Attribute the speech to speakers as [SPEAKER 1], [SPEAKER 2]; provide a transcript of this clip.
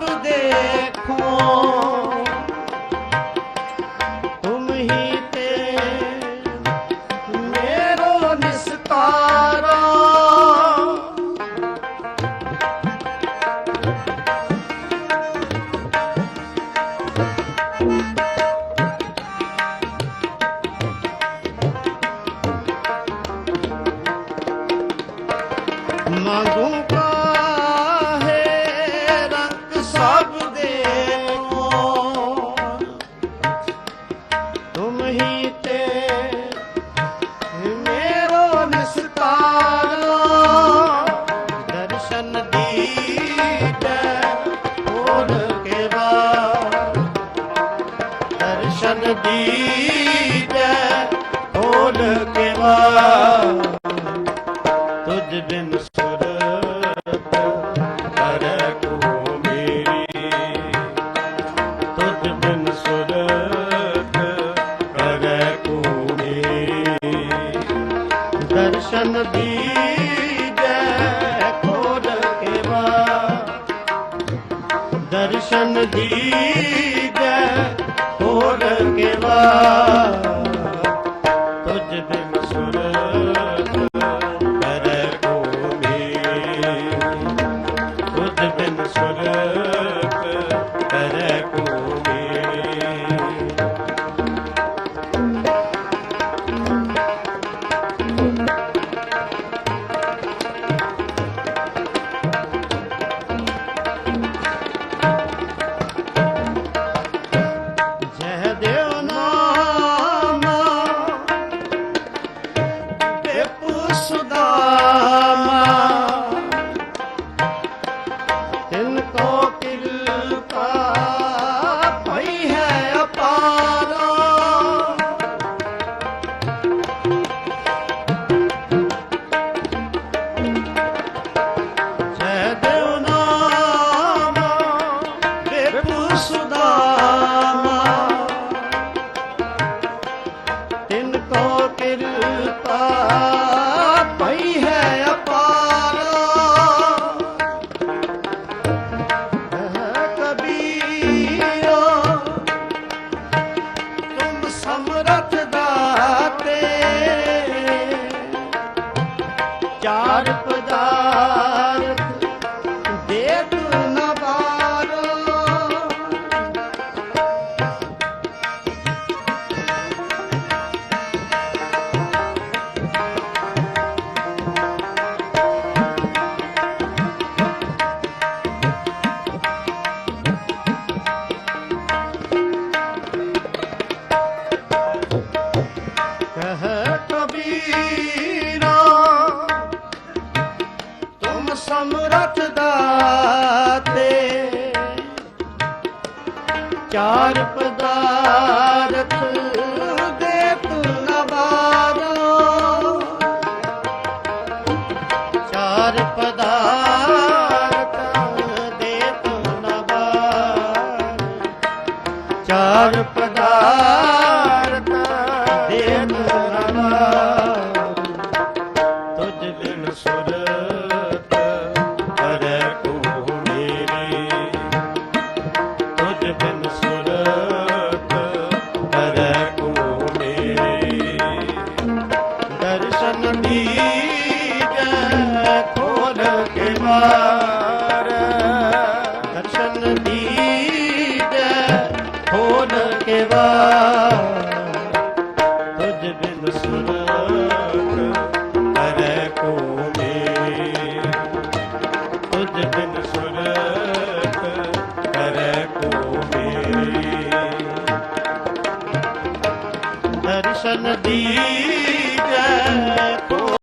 [SPEAKER 1] ਸਭ ਦੇਖੋ। ਤੇ ਮੇਰੋ ਨਿਸਤਾਰਾ। ਸਭ ਦੇ ਕੋ ਤੁਮ ਹੀ ਤੇ ਮੇਰੋ ਨਿਸਤਾਰੋ। ਦਰਸ਼ਨ ਦੀਜੈ ਹੋਰ ਕੇਵਾ ਦਰਸ਼ਨ ਦੀਜੈ ਹੋਰ ਕੇਵਾ ਤੁਝ ਬਿਨ ਕਰੈ ਦਰਸ਼ਨ ਦੀਜੈ ਖੋਲ ਕੇ ਦਰਸ਼ਨ ਦੀਜੈ ਖੋਲ ਕੇ ਤੁਝ ਬਿਨ ਸੁਰਤ ਚਾਰ ਪਦਾਰਥ ਕੇ ਦਰਸ਼ਨ ਦੀਜੈ ਖੋਲ ਕੇ ਵਾਰ। ਤੁਝ ਬਿਨ ਸੁਰਤ ਕਰੈ ਕੋ ਮੇਰੀ। ਤੁਝ ਬਿਨ ਸੁਰਤ ਕਰੈ ਕੋ ਮੇਰੀ। ਦਰਸ਼ਨ ਦੀ